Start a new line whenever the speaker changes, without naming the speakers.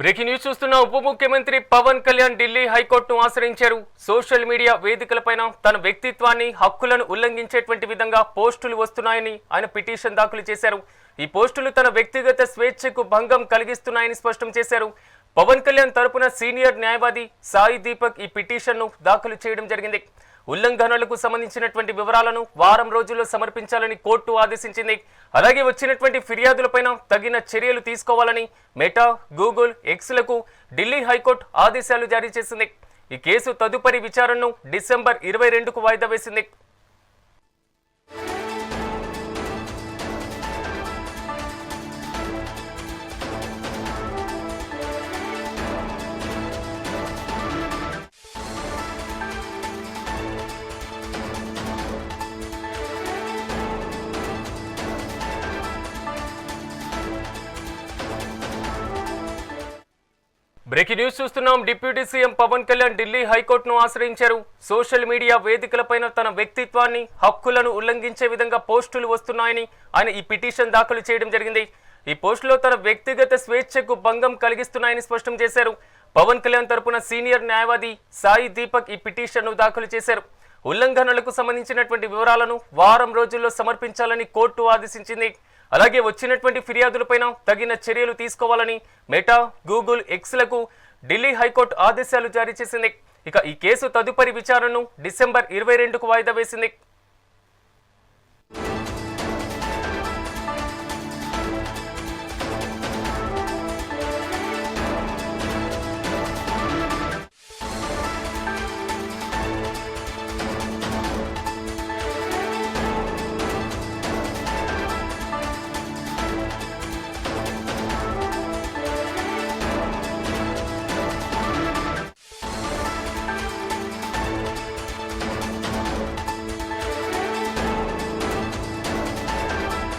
Breaking news చూస్తున్న ఉప ముఖ్యమంత్రి పవన్ కళ్యాణ్ ఢిల్లీ హైకోర్టును ఆశ్రయించారు. సోషల్ మీడియా వేదికలపైన తన వ్యక్తిత్వాన్ని హక్కులను ఉల్లంఘించేటువంటి విధంగా పోస్టులు వస్తున్నాయని ఆయన పిటిషన్ దాఖలు చేశారు. ఈ పోస్టులు తన వ్యక్తిగత స్వేచ్ఛకు భంగం కలిగిస్తున్నాయని స్పష్టం చేశారు. పవన్ కళ్యాణ్ తరపున సీనియర్ న్యాయవాది సాయి దీపక్ ఈ పిటిషన్ను దాఖలు చేయడం జరిగింది. ఉల్లంఘనలకు సంబంధించినటువంటి వివరాలను వారం రోజుల్లో సమర్పించాలని కోర్టు ఆదేశించింది. అలాగే వచ్చినటువంటి ఫిర్యాదులపైన తగిన చర్యలు తీసుకోవాలని మెటా గూగుల్ ఎక్స్లకు ఢిల్లీ హైకోర్టు ఆదేశాలు జారీ చేసింది. ఈ కేసు తదుపరి విచారణను డిసెంబర్ ఇరవై రెండుకు వాయిదా వేసింది. బ్రేకింగ్ న్యూస్ చూస్తున్నాం. డిప్యూటీ సీఎం పవన్ కళ్యాణ్ ఢిల్లీ హైకోర్టును ఆశ్రయించారు. సోషల్ మీడియా వేదికలపైన తన వ్యక్తిత్వాన్ని హక్కులను ఉల్లంఘించే విధంగా పోస్టులు వస్తున్నాయని ఆయన ఈ పిటిషన్ దాఖలు చేయడం జరిగింది. ఈ పోస్టులో తన వ్యక్తిగత స్వేచ్ఛకు భంగం కలిగిస్తున్నాయని స్పష్టం చేశారు. పవన్ కళ్యాణ్ తరపున సీనియర్ న్యాయవాది సాయి దీపక్ ఈ పిటిషన్ను దాఖలు చేశారు. ఉల్లంఘనలకు సంబంధించినటువంటి వివరాలను వారం రోజుల్లో సమర్పించాలని కోర్టు ఆదేశించింది. అలాగే వచ్చినటువంటి ఫిర్యాదులపైన తగిన చర్యలు తీసుకోవాలని మెటా గూగుల్ ఎక్స్లకు ఢిల్లీ హైకోర్టు ఆదేశాలు జారీ చేసింది. ఇక ఈ కేసు తదుపరి విచారణను డిసెంబర్ ఇరవై రెండుకు వాయిదా వేసింది.